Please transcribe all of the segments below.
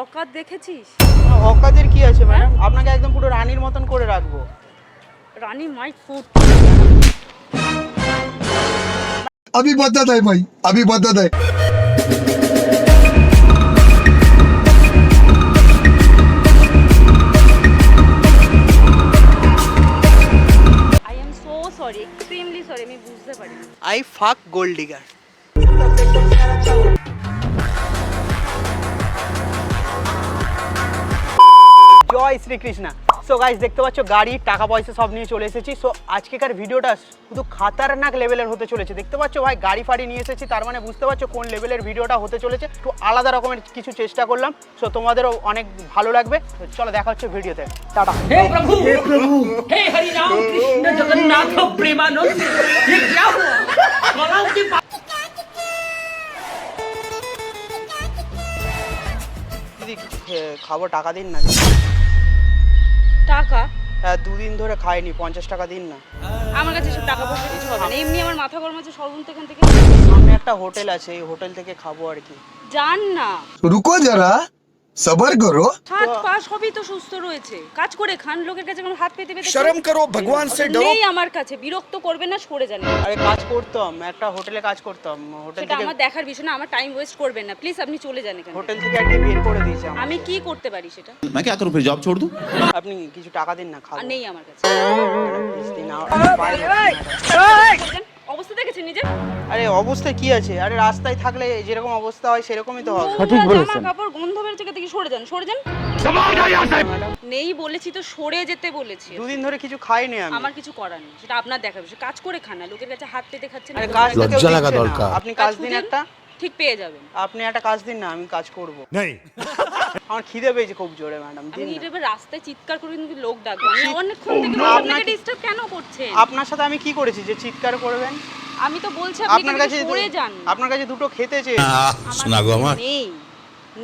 অকাত দেখেছিস? অকাজের কি আছে ম্যাডাম আপনাকে একদম পুরো রানীর মতন করে রাখব। রানী মাই ফুড আমি বাদ্দা দেয় ভাই আমি বাদ্দা দেয় I am so sorry extremely sorry আমি বুঝতে পারি I fuck gold digger Joy Shri Krishna so guys দেখতে পাচ্ছ গাড়ি টাকা পয়সা সব নিয়ে চলে এসেছি সো আজকেকার ভিডিওটা শুধু খাতারনাক লেভেলের হতে চলেছে দেখতে পাচ্ছ ভাই গাড়ি ফাড়ি নিয়ে এসেছি তার মানে বুঝতে পারছো কোন লেভেলের ভিডিওটা হতে চলেছে একটু আলাদা রকমের কিছু চেষ্টা করলাম সো তোমাদেরও অনেক ভালো লাগবে তো চলো দেখা হচ্ছে ভিডিওতে টাটা हे प्रभु हे प्रभु हे हरि राम कृष्ण जगन्नाथ प्रेमानंद ये क्या हुआ गलाव की बात দিদি খে- খাবো টাকা দিন না টাকা? হ্যাঁ দুদিন ধরে খাইনি পঞ্চাশ টাকা দিন না। আমার কাছে সব টাকা পয়সা কিছু হবে না। এমনি আমার মাথা গরম আছে সর্বন্ত এখান থেকে সামনে একটা হোটেল আছে এই হোটেল থেকে খাব আর কি। জান না। রুকো যারা सबर करो হাত পা সবই তো সুস্থ রয়েছে কাজ করে খান লোকের কাছে কোনো হাত পেতে পেতে शर्म करो भगवान से डरो নেই আমার কাছে বিরক্ত করবেন না সরে যান আরে কাজ করতাম একটা হোটেলে কাজ করতাম হোটেল সেটা থেকে আমার দেখার বিষয় না আমার টাইম ওয়েস্ট করবেন না প্লিজ আপনি চলে যান এখানে হোটেল থেকে একটা বের করে দিয়েছে আমাকে। আমি কি করতে পারি সেটা मैं क्या करूं फिर जॉब छोड़ दूं আপনি কিছু টাকা দিন না খাবো আর নেই আমার কাছে ম্যাডাম, please দিন, আমার অবস্থা দেখেছেন নিজে আরে অবস্থায় কি আছে? আরে রাস্তায় থাকলে যেরকম অবস্থা হয় সেরকমই তো হবে। নোংরা জামা কাপড় গন্ধ থেকে সরে যান সরে যান। নেই বলেছি তো সরে যেতে বলেছি। দুদিন ধরে কিছু খাইনি আমি। আমার কিছু করার নেই সেটা আপনার দেখার বিষয় কাজ করে খান না লোকের কাছে হাত পেতে খাচ্ছেন আরে কাজ লজ্জা লাগা না। দরকার। আপনি কাজ দিন একটা। ঠিক পেয়ে যাবেন। আপনি একটা কাজ দিন না আমি কাজ করব। আমার খিদে পেয়েছে খুব জোরে ম্যাডাম আমি ইউটিউবে রাস্তায় চিৎকার করে কিন্তু লোক ডাকবো। আমি অনেকক্ষণ থেকে আপনাকে ডিস্টার্ব কেন করছে আপনার সাথে আমি কি করেছি যে চিৎকার করবেন? আমি তো বলছি আপনার কাছে পড়ে যান। আপনার কাছে দুটো খেতে চেয়ে শোনা গো আমার। নেই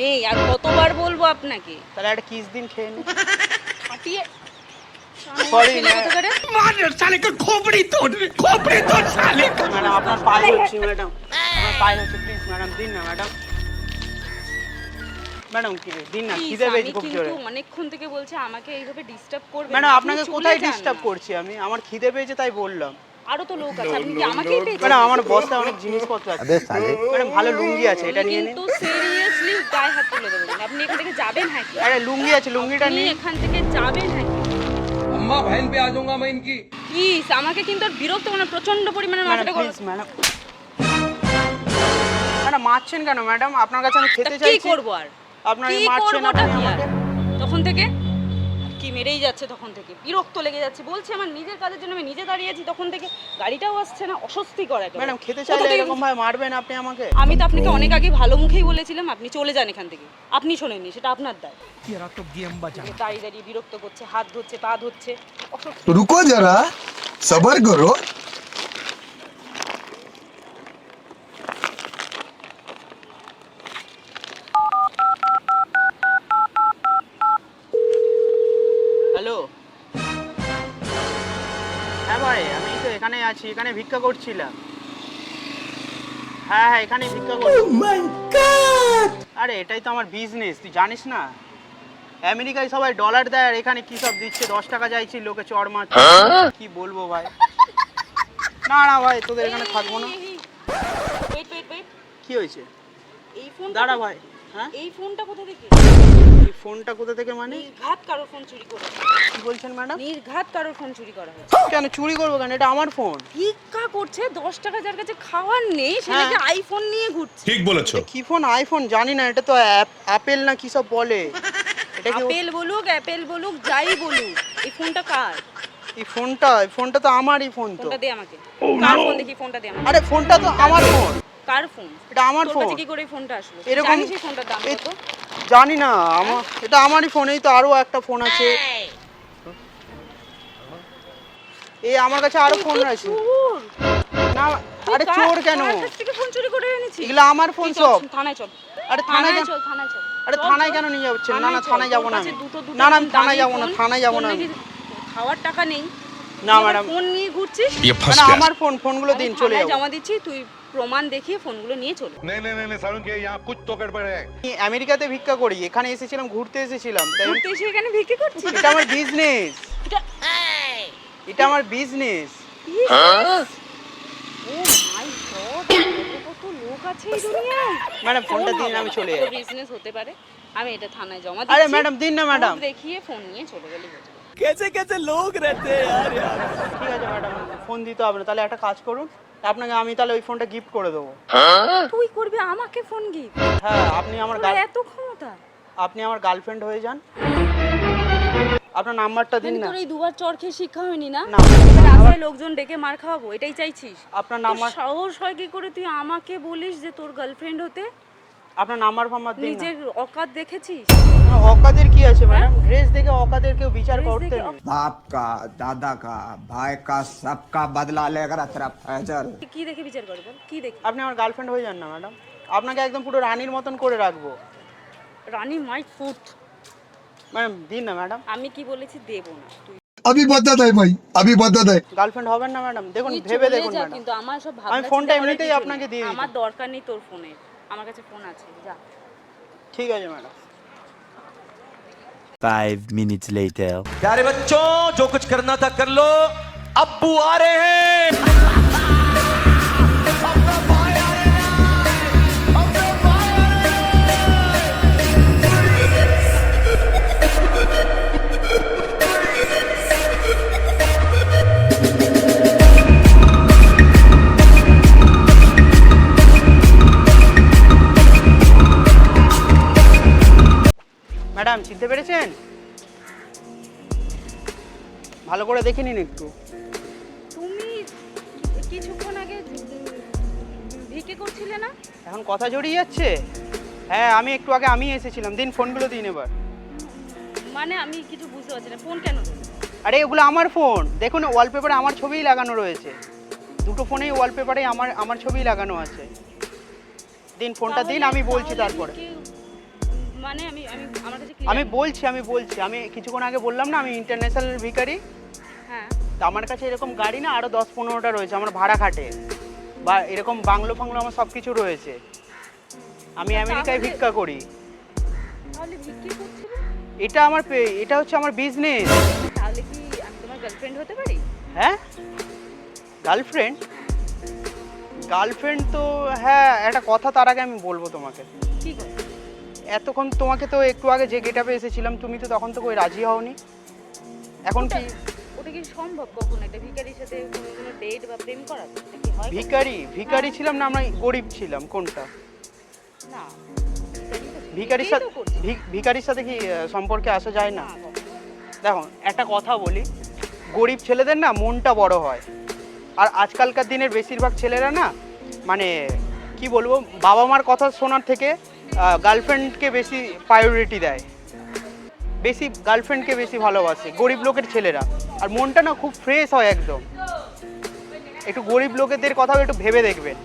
নেই আর কতবার বলব আপনাকে? তাহলে একটা কিস দিন খেয়ে নিন। ফাটিয়ে সরি মানের ম্যাডাম আপনার পায়ে হচ্ছে ম্যাডাম। আমার পায়ে হচ্ছে প্লিজ ম্যাডাম দিন না ম্যাডাম। ম্যাডাম কি দিন না Please, খিদে পেয়েছে আমি খুব কিন্তু জোরে অনেকক্ষণ থেকে বলছি আমাকে এইভাবে ডিস্টার্ব করবেন ম্যাডাম না। আপনাকে আপনি চলে কোথায় যান ডিস্টার্ব না। করছি আমি আমার খিদে পেয়েছে তাই বললাম আরো তো লোক আছে আপনি কি আমাকেই পেয়েছেন ম্যাডাম আমার বস্তায় অনেক জিনিসপত্র আছে ম্যাডাম ভালো লুঙ্গি আছে এটা নিয়ে নিন কিন্তু সিরিয়াসলি গায়ে হাত তুলে দেবেন আপনি এখান থেকে যাবেন হ্যাঁ কি আরে লুঙ্গি আছে লুঙ্গিটা আপনি নিন এখান থেকে যাবেন হ্যাঁ কি अम्मा बहन पे आ जाऊंगा मैं इनकी প্লিজ আমাকে কিন্তু আর বিরক্ত মানে প্রচন্ড পরিমাণে ম্যাডাম মাথাটা প্লিজ ম্যাডাম ম্যাডাম মারছেন কেন ম্যাডাম আপনার কাছে আমি খেতে কি চাইছি করবো আর আপনার কি এই মারছেন করবোটা আপনি কি আর আমাকে তখন থেকে কি মেরেই যাচ্ছে তখন থেকে বিরক্ত লেগে যাচ্ছে বলছি আমার নিজের কাজের জন্য আমি নিজে দাঁড়িয়ে আছি তখন থেকে গাড়িটাও আসছে না অস্বস্তি করে ম্যাডাম খেতে কোথা চাইলে থেকে- এরকম ভাবে মারবেন আপনি আমাকে আমি তো আপনাকে অনেক আগে ভালো মুখেই বলেছিলাম আপনি চলে যান এখান থেকে আপনি শোনেননি সেটা আপনার দায় तेरा तो गेम बचा দাঁড়িয়ে দাঁড়িয়ে বিরক্ত করছে হাত ধরছে পা ধরছে অস্বস্তি रुको जरा सबर करो আছি এখানে ভিক্ষা করছিলাম। হ্যাঁ হ্যাঁ এখানে ভিক্ষা করছি। আরে এটাই তো আমার বিজনেস তুই জানিস না? আমেরিকায় সবাই ডলার দেয় আর এখানে কি সব দিচ্ছে? দশ টাকা চাইছি লোকে চড় মারছে। কি বলব ভাই? না না ভাই তোদের এখানে থাকব না। কি হয়েছে? দাঁড়া ভাই হ্যাঁ? এই ফোনটা কোথা থেকে? এই ফোনটা কোথা থেকে মানে? নির্ঘাত কারোর ফোন চুরি করে কি বলছেন ম্যাডাম? নির্ঘাত কারোর ফোন চুরি করা হয়েছে। কেন চুরি করব কেন? এটা আমার ফোন। ভিক্ষা করছে দশ টাকা যার কাছে খাওয়ার নেই সে হ্যাঁ। নাকি আইফোন নিয়ে ঘুরছে। ठीक বলেছ। কি ফোন? আইফোন জানি না এটা তো অ্যাপেল না কি সব বলে? এটা কি আপেল বলুক অ্যাপেল বলুক যাই বলুক এই ফোনটা কার? এই ফোনটা এই ফোনটা তো আমারই ফোন তো। ফোনটা দে আমাকে। কার ফোন দেখি? ফোনটা দে আমাকে। আরে ফোনটা তো আমার ফোন। কার ফোন এটা আমার ফোন কি করে ফোনটা আসলো? এরকম- জানিস ফোনটার দাম কত? জানি না আমার এটা আমারই ফোন এই তো আরও একটা ফোন আছে। এই, আমার কাছে আরও ফোন আছে। না আরে চোর কেন? থেকে ফোন চুরি করে এনেছিস? এগুলো আমার ফোন চল, সব। থানায় চল। আরে থানায় চল থানায় চল। আরে থানায় কেন নিয়ে যাচ্ছেন? না না থানায় যাব না না না আমি থানায় যাব না থানায় যাব না নাকি খাওয়ার টাকা নেই। না ম্যাডাম ফোন নিয়ে ঘুরছিস? মানে আমার ফোন ফোনগুলো দিন চলে যাব। জমা দিচ্ছি তুই প্রমাণ দেখিয়ে ফোনগুলো নিয়ে চলে नहीं नहीं नहीं, नहीं सारुण के यहाँ कुछ तो गड़बड़ है আমি আমেরিকাতে ভিক্ষা করি এখানে এসেছিলাম ঘুরতে এসেছিলাম তাই ঘুরতে এসে এখানে ভিক্ষে করছিস এটা আমার বিজনেস এটা এটা আমার বিজনেস ও মাই গড কত লোক আছে এই দুনিয়ায় ম্যাডাম ফোনটা দিন আমি চলে যাই বিজনেস হতে পারে আমি এটা থানায় জমা আরে দিচ্ছি ম্যাডাম দিন না ম্যাডাম proof দেখিয়ে ফোন নিয়ে চলে গেলি হয়ে যাবে। ঠিক আছে ম্যাডাম ফোন দিতে হবে না তাহলে একটা কাজ করুন আপনাকে আমি তাহলে ওই ফোনটা গিফট করে দেবো। তুই করবি আমাকে ফোন গিফট হ্যাঁ আপনি আমার গার্ল এত ক্ষমতা। আপনি আমার গার্লফ্রেন্ড হয়ে যান। আপনার নাম্বারটা দিন মানে না। তোর এই দুবার চর খেয়ে শিক্ষা হয়নি না? না রাস্তায় লোকজন ডেকে মার খাওয়াবো এটাই চাইছিস? আপনার নাম্বার সাহস হয় কি করে তুই আমাকে বলিস যে তোর গার্লফ্রেন্ড হতে? আপনার নাম্বার ফাম্বার দিন না নিজের অকাত দেখেছিস না, অকাদের কি আছে ম্যাডাম ড্রেস দেখে অকাদের কেউ বিচার Dress করতে দেখে নেই। बाप का दादा का भाई का सबका बदला लेकर तेरा फैजल কি দেখে বিচার করে বল কি দেখে আপনি আমার গার্লফ্রেন্ড হয়ে যান না ম্যাডাম আপনাকে একদম পুরো রানীর মতন করে রাখবো রানী মাই ফুট ম্যাডাম দিন না ম্যাডাম আমি কি বলেছি দেব না তুই अभी बदत है भाई अभी बदत है গার্লফ্রেন্ড হবেন না ম্যাডাম দেখুন তুই ভেবে চলে দেখুন যা ম্যাডাম কিন্তু আমার সব ভাবনা আমি ফোনটা চিন্তা করার এমনিতেই কিছু আপনাকে নেই। দিয়ে দিতাম। আমার দরকার নেই তোর ফোনের আমার কাছে ফোন আছে যা ঠিক আছে ম্যাডাম Five minutes later. प्यारे बच्चों जो कुछ करना था कर लो अब्बू आ रहे हैं ভালো করে দেখে নিন একটু। তুমি কিছুক্ষণ আগে ভিকে করছিলে না? এখন কথা জড়িয়ে যাচ্ছে? হ্যাঁ আমি একটু আগে আমি এসেছিলাম। দিন ফোনগুলো দিন এবার। মানে আমি কিছু বুঝতে পারছি না। ফোন কেন আরে এগুলো আমার ফোন। দেখুন ওয়ালপেপারে আমার ছবিই লাগানো রয়েছে। দুটো ফোনেই ওয়ালপেপারে আমার আমার ছবিই লাগানো আছে। দিন ফোনটা দিন আমি বলছি তারপরে। মানে আমি আমি আমার কাছে আমি বলছি আমি বলছি। আমি কিছুক্ষণ আগে বললাম না আমি ইন্টারন্যাশনাল হ্যাঁ তা আমার কাছে এরকম গাড়ি না আরও দশ পনেরোটা রয়েছে আমার ভাড়া খাটে বা এরকম বাংলো ফাংলো আমার সব কিছু রয়েছে। আমি আমেরিকায় ভিক্ষা করি। এটা আমার এটা হচ্ছে আমার বিজনেস তাহলে কি আমি তোমার গার্লফ্রেন্ড হতে পারি? হ্যাঁ? গার্লফ্রেন্ড গার্লফ্রেন্ড তো হ্যাঁ একটা কথা তার আগে আমি বলব তোমাকে। কি করে এতক্ষণ তোমাকে তো একটু আগে যে গেটাপে এসেছিলাম তুমি তো তখন তো কই রাজি হওনি। এখন কি ওটা কি সম্ভব কখন? একটা ভিখারির সাথে কোনো কোনো ডেট বা প্রেম করা এটা কি হয় ভিখারি ভিখারি ছিলাম না আমরা গরিব ছিলাম কোনটা? না। ভিখারির সাথে ভিখারির সাথে কি সম্পর্কে আসা যায় না? না দেখো একটা কথা বলি গরিব ছেলেদের না মনটা বড় হয়। আর আজকালকার দিনের বেশিরভাগ ছেলেরা না মানে কি বলব বাবা মার কথা শোনার থেকে গার্লফ্রেন্ডকে বেশি প্রায়োরিটি দেয়। বেশি গার্লফ্রেন্ডকে বেশি ভালোবাসে গরিব লোকের ছেলেরা। আর মনটা না খুব ফ্রেশ হয় একদম। একটু গরিব লোকেদের কথাও একটু ভেবে দেখবেন।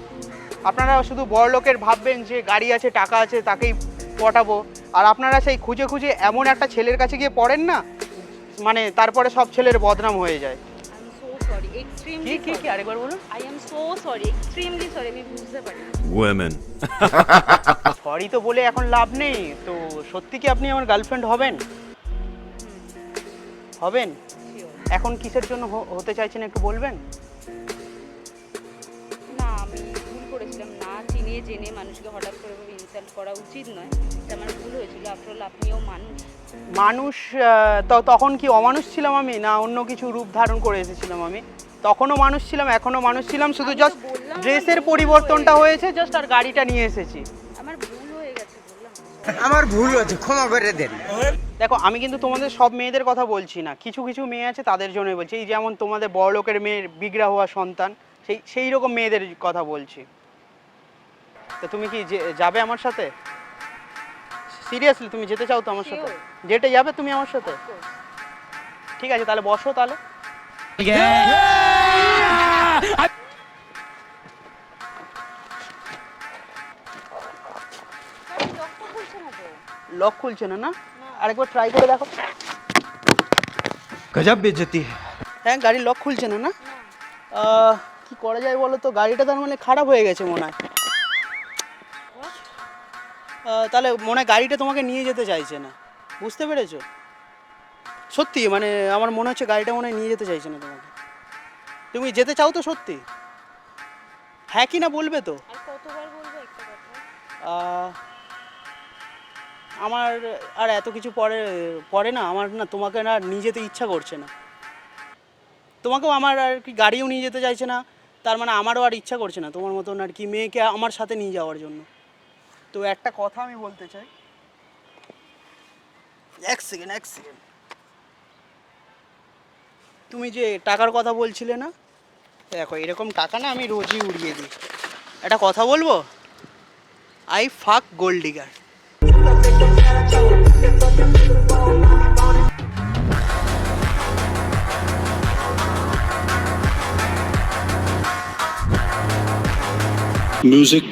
আপনারা শুধু বড় লোকের ভাববেন যে গাড়ি আছে টাকা আছে তাকেই পটাবো। আর আপনারা সেই খুঁজে খুঁজে এমন একটা ছেলের কাছে গিয়ে পড়েন না মানে তারপরে সব ছেলের বদনাম হয়ে যায়। আই এম সো সরি কি কি কি? আরেকবার বলুন। I am so sorry extremely sorry আমি বুঝতে পারি না। সরি তো বলে এখন লাভ নেই। তো সত্যি কি আপনি আমার গার্লফ্রেন্ড হবেন? হবেন. এখন কিসের জন্য হতে চাইছেন একটু বলবেন? না আমি ভুল করেছিলাম। না চিনে জেনে মানুষকে হঠাৎ করে ইনসাল্ট করা উচিত নয়। এটা আমার ভুল হয়েছিল। আফটার অল আপনিও মানুষ। মানুষ তো তখন কি অমানুষ ছিলাম আমি? না অন্য কিছু রূপ ধারণ করে এসেছিলাম আমি? তখনও মানুষ ছিলাম এখনও মানুষ ছিলাম শুধু জাস্ট ড্রেসের পরিবর্তনটা। হয়েছে জাস্ট আর গাড়িটা নিয়ে এসেছি। আমার ভুল হয়েছে ক্ষমা করে দেন। দেখো আমি কিন্তু তোমাদের সব মেয়েদের কথা বলছি না। কিছু কিছু মেয়ে আছে তাদের জন্যই বলছি। এই যেমন তোমাদের বড় লোকের মেয়ের বিগড়া হওয়া সন্তান সেই সেই রকম মেয়েদের কথা বলছি। তো তুমি কি যে- যাবে আমার সাথে? সিরিয়াসলি তুমি যেতে চাও তো আমার সাথে. যেতে যাবে তুমি আমার সাথে? ঠিক আছে তাহলে বসো তাহলে। লক খুলছে না না? আরেকবার ট্রাই করে দেখো। গজব বেজতি হ্যাঁ গাড়ি লক খুলছে না না? কি করা যায় বলো তো? গাড়িটা তার মানে খারাপ হয়ে গেছে মনে হয়। তাহলে মনে হয় গাড়িটা তোমাকে নিয়ে যেতে চাইছে না। বুঝতে পেরেছ? সত্যি মানে আমার মনে হচ্ছে গাড়িটা মনে হয় নিয়ে যেতে চাইছে না তোমাকে। তুমি যেতে চাও তো সত্যি? হ্যাঁ কি না বলবে তো? কতবার বলবে একটা কথা? আমার আর এত কিছু পরে পরে না, আমার না তোমাকে না নিয়ে যেতে ইচ্ছা করছে না। তোমাকেও আমার আর কি গাড়িও নিয়ে যেতে চাইছে না, তার মানে আমারও আর ইচ্ছা করছে না তোমার মতন আর কি মেয়েকে আমার সাথে নিয়ে যাওয়ার জন্য। তো একটা কথা আমি বলতে চাই। এক সেকেন্ড এক সেকেন্ড তুমি যে টাকার কথা বলছিলে না, দেখো এরকম টাকা না আমি রোজই উড়িয়ে দিই। একটা কথা বলব? I fuck gold digger music